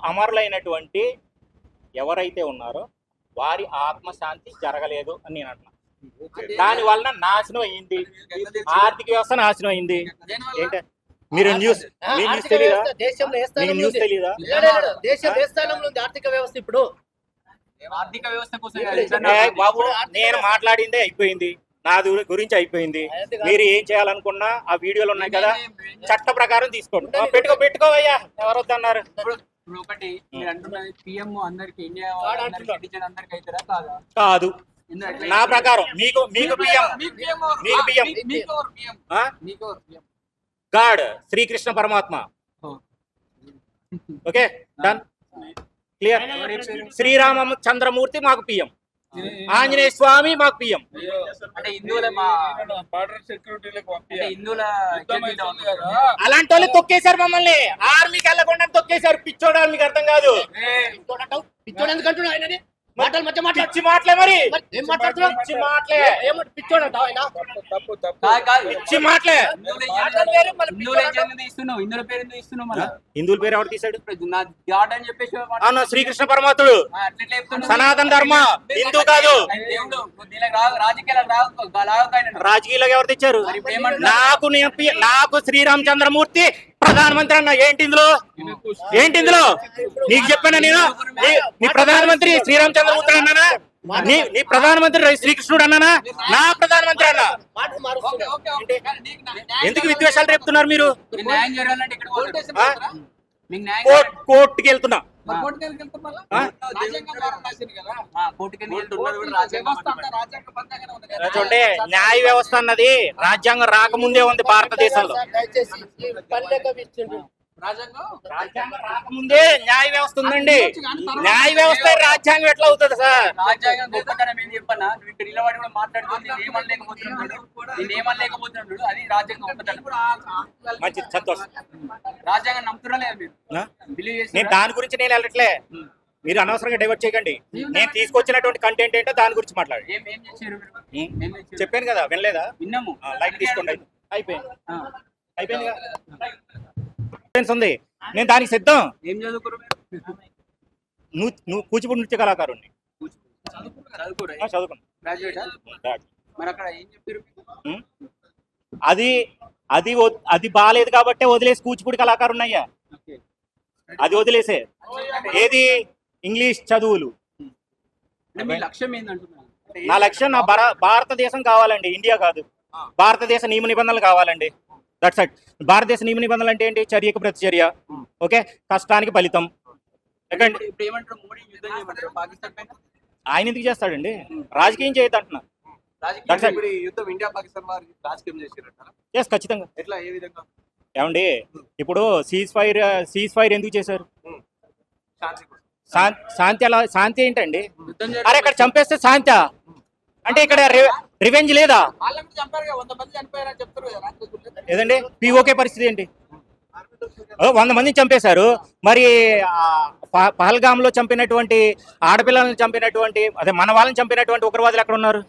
అమరులైనటువంటి ఎవరైతే ఉన్నారో వారి ఆత్మశాంతి జరగలేదు అని నేను అంటున్నా. దాని వలన నాశనం అయింది ఆర్థిక వ్యవస్థ నాశనం అయింది ఏంటి? మీరు న్యూస్ న్యూస్ ఆర్థిక తెలీదా? న్యూస్? తెలీదా. దేశం ఏ స్థానంలో ఉంది? ఆర్థిక వ్యవస్థ ఇప్పుడు? ఆర్థిక వ్యవస్థ కోసం బాబు నేను మాట్లాడిందే అయిపోయింది. నా గురించి అయిపోయింది. మీరు ఏం చేయాలనుకున్నా ఆ వీడియోలు ఉన్నాయి కదా చట్ట ప్రకారం తీసుకోండి. పెట్టుకో పెట్టుకోవయ్యా. ఎవరు వద్దన్నారు ఇప్పుడు ఒకటి మీరు అంటున్నది పిఎం అందరికి ఇండియా. సిటిజన్ అందరికి అవుతారా కాదా? కాదు. నా ప్రకారం మీకు మీకు పిఎం మీకు పిఎం గాడ్ శ్రీకృష్ణ పరమాత్మ. Okay done? Clear? Srirama Chandramurthy మాకు పిఎం ఆంజనేయ స్వామి మాకు పిఎం. అంటే హిందువుల మా బార్డర్ సెక్యూరిటీలకు అంటే పంపించాలి హిందువుల అలాంటి వాళ్ళు తొక్కేశారు మమ్మల్ని. ఆర్మీకి వెళ్ళకుండా తొక్కేశారు. పిచ్చోడా మీకు అర్థం కాదు? పిచ్చోడు ఎందుకు అంటున్నావు ఆయనని? మాటలు మధ్య మాట్లాడు. పిచ్చి మాటలే మరి. ఏం మాట్లాడుతున్నావు? పిచ్చి మాటలే. ఏమంటే పిచ్చోడంటావు ఆయన? పిచ్చి మాటలే. హిందువుల ఇస్తున్నావు పేరు ఎందుకు ఇస్తున్నావు మళ్ళీ? హిందువుల పేరు ఎవరు ఇప్పుడు నా గాడ్ అని చెప్పేసి అవును శ్రీకృష్ణ పరమాత్ముడు. అట్లా చెప్తున్నావు? సనాతన ధర్మ హిందూ కాదు. దేవుడు. రాజకీయాలకు రావు ఎవరు తెచ్చారు? నాకు నాకు శ్రీరామచంద్రమూర్తి ప్రధానమంత్రి అన్న. ఏంటి ఇందులో? ఏంటి ఇందులో? నీకు చెప్పానా నేను? నీ ప్రధానమంత్రి శ్రీరామచంద్రమూర్తి అన్నానా? నీ నీ ప్రధానమంత్రి శ్రీకృష్ణుడు అన్నానా? నా ప్రధానమంత్రి అన్నా? ఎందుకు. విద్వేషాలు రేపుతున్నారు మీరు? మీకు న్యాయం జరగాలంటే ఇక్కడ పోతారు. ఆ? మీకు న్యాయం కోర్ట్ కోర్టుకి వెళ్తున్నా. చూడండి న్యాయ వ్యవస్థ అన్నది రాజ్యాంగం రాకముందే ఉంది భారతదేశంలో. రాజ్యాంగం? రాకముందే న్యాయ వ్యవస్థ ఉందండి. న్యాయ వ్యవస్థ రాజ్యాంగం ఎట్లా అవుతుంది సార్? రాజ్యాంగం గొప్పతనం ఏం చెప్పన్నా నువ్వు ఇక్కడ నిలబడి కూడా మాట్లాడుతుంది నేను ఏమనలేకపోతున్నాడు నేను ఏమనలేకపోతున్నాడు అది రాజ్యాంగం గొప్పతనం. మంచి సంతోషం రాజ్యాంగం నమ్ముతున్నా లేదా మీరు? నేను దాని గురించి నేను వెళ్ళట్లే. మీరు అనవసరంగా డైవర్ట్ చేయకండి. నేను తీసుకొచ్చినటువంటి కంటెంట్ ఏంటో దాని గురించి మాట్లాడండి ఏం ఏం చేశారు మీరు? ఉం? ఏం చేశారు? చెప్పాను కదా వినలేదా? విన్నాము. లైట్ తీసుకోండి. అయిపోయింది. అయిపోయింది Difference ఉంది. నేను దానికి సిద్ధం. ఏం చదువుకోరు మీరు? నువ్వు నువ్వు కూచిపూడి నృత్య కళాకారుణ్ణి? అది అది అది బాగాలేదు కాబట్టే వదిలేసి కూచిపూడి కళాకారుణ్ణి అయ్యా ఓకే. అది వదిలేసే. ఏది? ఇంగ్లీష్ చదువులు. నా లక్ష్యం నా భార- భారతదేశం కావాలండి. ఇండియా కాదు. భారతదేశ నియమ నిబంధనలు కావాలండి. దట్స్ అట్ భారతదేశ నియమ నిబంధనలు అంటే ఏంటి? చర్యకు ప్రతిచర్య. ఓకే కష్టానికి ఫలితం. ఆయన ఎందుకు చేస్తాడండి? రాజకీయం చేయొద్దు అంటున్నా ఎస్ ఖచ్చితంగా. ఏమండి? ఇప్పుడు సీజ్ ఫైర్ సీజ్ ఫైర్ ఎందుకు చేశారు? శాంతి. శాం- శాంతి ఎలా శాంతి ఏంటండి? అరే ఇక్కడ చంపేస్తే శాంతి. అంటే ఇక్కడ రివెంజ్ లేదా? ఏదండి? పిఓకే పరిస్థితి ఏంటి? వంద మందిని చంపేశారు. మరి ఆ, ప- పహల్గామ్లో చంపినటువంటి ఆడపిల్లల్ని చంపినటువంటి అదే మన వాళ్ళని చంపినటువంటి ఉగ్రవాదులు ఎక్కడ ఉన్నారు?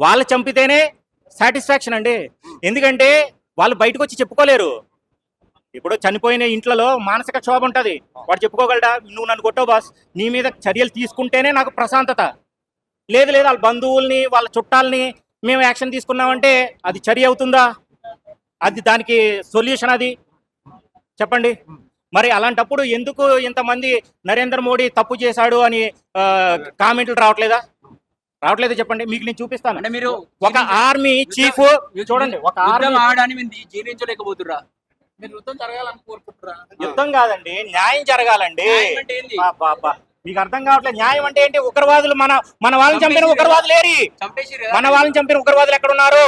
వాళ్ళు చంపితేనే సాటిస్ఫాక్షన్ అండి. ఎందుకంటే వాళ్ళు బయటకు వచ్చి చెప్పుకోలేరు. ఇప్పుడు చనిపోయిన ఇంట్లలో మానసిక క్షోభ ఉంటుంది. వాడు చెప్పుకోగలడా? నువ్వు నన్ను కొట్టావు బాస్. నీ మీద చర్యలు తీసుకుంటేనే నాకు ప్రశాంతత. లేదు లేదు వాళ్ళ బంధువుల్ని వాళ్ళ చుట్టాలని మేము యాక్షన్ తీసుకున్నామంటే అది చర్య అవుతుందా? అది దానికి సొల్యూషన్ అది. చెప్పండి. మరి అలాంటప్పుడు ఎందుకు ఇంతమంది నరేంద్ర మోడీ తప్పు చేశాడు అని కామెంట్లు రావట్లేదా? రావట్లేదా చెప్పండి మీకు నేను చూపిస్తాను. అంటే మీరు ఒక ఆర్మీ చీఫ్ చూడండి ఒక యుద్ధం ఆర్మీ మీరు జీర్ణించలేకపోతురా మీరు యుద్ధం జరగాలని కోరుకుంటురా యుద్ధం కాదండి న్యాయం జరగాలండి. న్యాయం అంటే ఏంది? బా, బా, బా. మీకు అర్థం కావట్లేదు న్యాయం అంటే ఏంటి? ఉగ్రవాదులు మన మన వాళ్ళని చంపిన ఉగ్రవాదులు ఏరి. మన వాళ్ళని చంపిన ఉగ్రవాదులు ఎక్కడ ఉన్నారు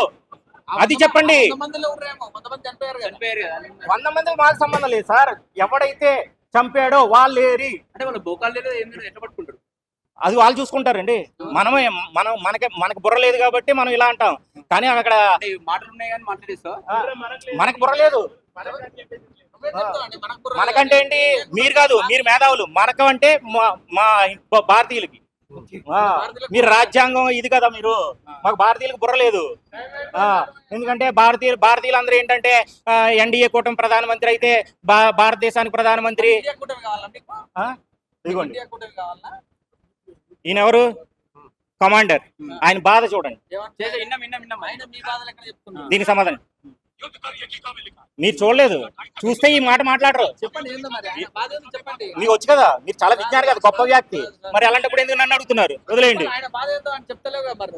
అది చెప్పండి. వంద మందికి మాకు సంబంధం లేదు సార్. ఎవడైతే చంపాడో వాళ్ళు ఏరి. అంటే వాళ్ళ ఎట్లా పట్టుకుంటారు? అది వాళ్ళు చూసుకుంటారండి. మనమే మనం మనకి మనకి బుర్ర లేదు కాబట్టి మనం ఇలా అంటాం. కానీ అక్కడ మాటలు ఉన్నాయి మనకి బుర్ర లేదు. మనకంటే ఏంటి? మీరు కాదు మీరు మేధావులు. మనకు అంటే మా మా భారతీయులకి. ఆ, మీరు రాజ్యాంగం ఇది కదా మీరు? మాకు భారతీయులకు బుర్రలేదు ఎందుకంటే భారతీయులు భారతీయులందరూ ఏంటంటే ఎన్డీఏ కూటమి ప్రధానమంత్రి అయితే భా- భారతదేశానికి ప్రధానమంత్రి. ఇదిగోండి. ఈయన ఎవరు కమాండర్. ఆయన బాధ చూడండి. దీనికి సమాధానం. మీరు చూడలేదు. చూస్తే ఈ మాట మాట్లాడరు. మీకు వచ్చు కదా? మీరు చాలా విజ్ఞానం కదా గొప్ప వ్యక్తి. మరి అలాంటప్పుడు ఎందుకు నన్ను అడుగుతున్నారు? వదిలేయండి.